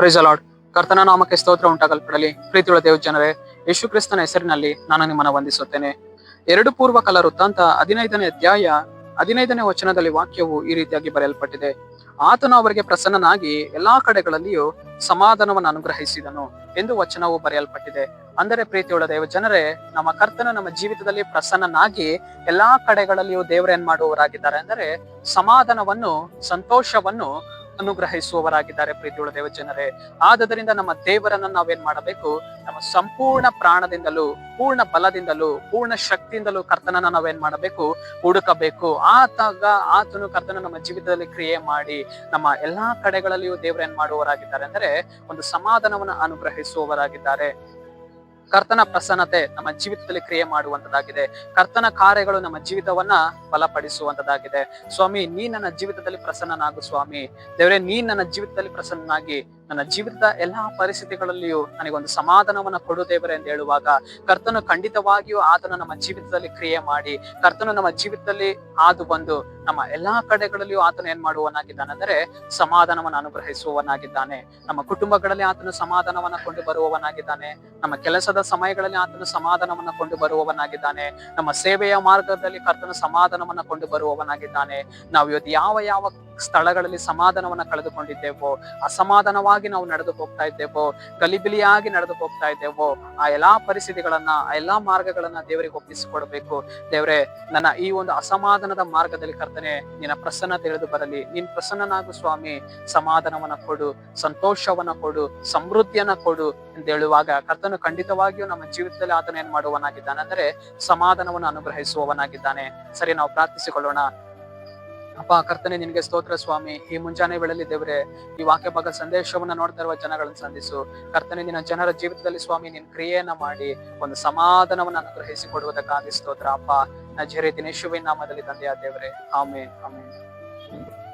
Price ಅಲಾಡ್ ಕರ್ತನ ನಾಮಕ್ಕೆ ಸ್ತೋತ್ರ ಉಂಟಾಗಲ್ಪಡಲಿ. ಪ್ರೀತಿಯುಳ ದೇವ ಜನರೇ, ಯೇಸು ಕ್ರಿಸ್ತನ ಹೆಸರಿನಲ್ಲಿ ನಾನು ನಿಮ್ಮನ್ನ ವಂದಿಸುತ್ತೇನೆ. ಎರಡು ಪೂರ್ವ ಕಾಲ ವೃತ್ತಾಂತ ಹದಿನೈದನೇ ಅಧ್ಯಾಯ, ಹದಿನೈದನೇ ವಚನದಲ್ಲಿ ವಾಕ್ಯವು ಈ ರೀತಿಯಾಗಿ ಬರೆಯಲ್ಪಟ್ಟಿದೆ. ಆತನು ಅವರಿಗೆ ಪ್ರಸನ್ನನಾಗಿ ಎಲ್ಲಾ ಕಡೆಗಳಲ್ಲಿಯೂ ಸಮಾಧಾನವನ್ನು ಅನುಗ್ರಹಿಸಿದನು ಎಂದು ವಚನವು ಬರೆಯಲ್ಪಟ್ಟಿದೆ. ಅಂದರೆ ಪ್ರೀತಿಯುಳ್ಳ ದೇವ ಜನರೇ, ನಮ್ಮ ಕರ್ತನ ನಮ್ಮ ಜೀವಿತದಲ್ಲಿ ಪ್ರಸನ್ನನಾಗಿ ಎಲ್ಲಾ ಕಡೆಗಳಲ್ಲಿಯೂ ದೇವರೇನ್ ಮಾಡುವವರಾಗಿದ್ದಾರೆ ಅಂದರೆ, ಸಮಾಧಾನವನ್ನು, ಸಂತೋಷವನ್ನು ಅನುಗ್ರಹಿಸುವವರಾಗಿದ್ದಾರೆ ಪ್ರೀತಿಯುಳ್ಳ ದೇವ ಜನರೇ ಆದದರಿಂದ ನಮ್ಮ ದೇವರನ್ನ ನಾವೇನ್ ಮಾಡಬೇಕು? ನಮ್ಮ ಸಂಪೂರ್ಣ ಪ್ರಾಣದಿಂದಲೂ, ಪೂರ್ಣ ಬಲದಿಂದಲೂ, ಪೂರ್ಣ ಶಕ್ತಿಯಿಂದಲೂ ಕರ್ತನನ್ನ ನಾವೇನ್ ಮಾಡಬೇಕು? ಹುಡುಕಬೇಕು. ಆತಾಗ, ಆತನು ಕರ್ತನ ನಮ್ಮ ಜೀವಿತದಲ್ಲಿ ಕ್ರಿಯೆ ಮಾಡಿ, ನಮ್ಮ ಎಲ್ಲಾ ಕಡೆಗಳಲ್ಲಿಯೂ ದೇವರೇನ್ ಮಾಡುವವರಾಗಿದ್ದಾರೆ ಅಂದ್ರೆ, ಒಂದು ಸಮಾಧಾನವನ್ನು ಅನುಗ್ರಹಿಸುವವರಾಗಿದ್ದಾರೆ. ಕರ್ತನ ಪ್ರಸನ್ನತೆ ನಮ್ಮ ಜೀವಿತದಲ್ಲಿ ಕ್ರಿಯೆ ಮಾಡುವಂತದಾಗಿದೆ. ಕರ್ತನ ಕಾರ್ಯಗಳು ನಮ್ಮ ಜೀವಿತವನ್ನ ಬಲಪಡಿಸುವಂತದಾಗಿದೆ. ಸ್ವಾಮಿ, ನೀ ನನ್ನ ಜೀವಿತದಲ್ಲಿ ಪ್ರಸನ್ನನಾಗು ಸ್ವಾಮಿ. ದೇವರೇ, ನೀ ನನ್ನ ಜೀವಿತದಲ್ಲಿ ಪ್ರಸನ್ನನಾಗಿ ನನ್ನ ಜೀವಿತದ ಎಲ್ಲಾ ಪರಿಸ್ಥಿತಿಗಳಲ್ಲಿಯೂ ನನಗೊಂದು ಸಮಾಧಾನವನ್ನು ಕೊಡು ದೇವರೇ ಎಂದು ಹೇಳುವಾಗ ಕರ್ತನು ಖಂಡಿತವಾಗಿಯೂ ಆತನು ನಮ್ಮ ಜೀವಿತದಲ್ಲಿ ಕ್ರಿಯೆ ಮಾಡಿ ಕರ್ತನು ನಮ್ಮ ಜೀವಿತದಲ್ಲಿ ಆದು ಬಂದು ನಮ್ಮ ಎಲ್ಲಾ ಕಡೆಗಳಲ್ಲಿಯೂ ಆತನು ಏನ್ ಮಾಡುವನಾಗಿದ್ದಾನೆ ಅಂದರೆ ಸಮಾಧಾನವನ್ನು ಅನುಗ್ರಹಿಸುವವನಾಗಿದ್ದಾನೆ. ನಮ್ಮ ಕುಟುಂಬಗಳಲ್ಲಿ ಆತನು ಸಮಾಧಾನವನ್ನು ಕೊಂಡು ಬರುವವನಾಗಿದ್ದಾನೆ. ನಮ್ಮ ಕೆಲಸದ ಸಮಯಗಳಲ್ಲಿ ಆತನು ಸಮಾಧಾನವನ್ನು ಕೊಂಡು ಬರುವವನಾಗಿದ್ದಾನೆ. ನಮ್ಮ ಸೇವೆಯ ಮಾರ್ಗದಲ್ಲಿ ಕರ್ತನು ಸಮಾಧಾನವನ್ನ ಕೊಂಡು ಬರುವವನಾಗಿದ್ದಾನೆ. ನಾವು ಇವತ್ತು ಯಾವ ಯಾವ ಸ್ಥಳಗಳಲ್ಲಿ ಸಮಾಧಾನವನ್ನ ಕಳೆದುಕೊಂಡಿದ್ದೇವೋ, ಅಸಮಾಧಾನವಾಗಿ ನಾವು ನಡೆದು ಹೋಗ್ತಾ ಇದ್ದೇವೋ, ಗಲಿಬಿಲಿಯಾಗಿ ನಡೆದು ಹೋಗ್ತಾ ಇದ್ದೇವೋ, ಆ ಎಲ್ಲಾ ಪರಿಸ್ಥಿತಿಗಳನ್ನ, ಆ ಎಲ್ಲಾ ಮಾರ್ಗಗಳನ್ನ ದೇವರಿಗೆ ಒಪ್ಪಿಸಿಕೊಡ್ಬೇಕು. ದೇವರೇ, ನನ್ನ ಈ ಒಂದು ಅಸಮಾಧಾನದ ಮಾರ್ಗದಲ್ಲಿ ಕರ್ತನೆ, ನಿನ್ನ ಪ್ರಸನ್ನ ತಿಳಿದು ಬರಲಿ. ನಿನ್ ಪ್ರಸನ್ನನಾಗು ಸ್ವಾಮಿ, ಸಮಾಧಾನವನ್ನ ಕೊಡು, ಸಂತೋಷವನ್ನ ಕೊಡು, ಸಮೃದ್ಧಿಯನ್ನ ಕೊಡು ಅಂತ ಹೇಳುವಾಗ ಕರ್ತನು ಖಂಡಿತವಾಗಿಯೂ ನಮ್ಮ ಜೀವಿತದಲ್ಲಿ ಆತನ ಏನ್ ಮಾಡುವನಾಗಿದ್ದಾನೆ ಅಂದ್ರೆ ಸಮಾಧಾನವನ್ನು ಅನುಗ್ರಹಿಸುವವನಾಗಿದ್ದಾನೆ. ಸರಿ, ನಾವು ಪ್ರಾರ್ಥಿಸಿಕೊಳ್ಳೋಣ. ಅಪ್ಪ, ಕರ್ತನೆ, ನಿನಗೆ ಸ್ತೋತ್ರ ಸ್ವಾಮಿ. ಈ ಮುಂಜಾನೆ ವೇಳೆಯಲ್ಲಿ ದೇವ್ರೆ, ಈ ವಾಕ್ಯ ಭಾಗ ಸಂದೇಶವನ್ನ ನೋಡ್ತಾ ಇರುವ ಜನಗಳನ್ನು ಸಂಧಿಸು. ಕರ್ತನೆ, ನಿನ್ನ ಜನರ ಜೀವಿತದಲ್ಲಿ ಸ್ವಾಮಿ ನಿನ್ ಕ್ರಿಯೆಯನ್ನ ಮಾಡಿ, ಒಂದು ಸಮಾಧಾನವನ್ನು ಅನುಗ್ರಹಿಸಿ ಕೊಡುವುದಕ್ಕಾಗಿ ಸ್ತೋತ್ರ. ಅಪ್ಪ ನಜರಿ ದಿನೇಶುವಿನ ನಾಮದಲ್ಲಿ ತಂದೆಯ ದೇವ್ರೆ. ಆಮೇನ್ ಆಮೇನ್.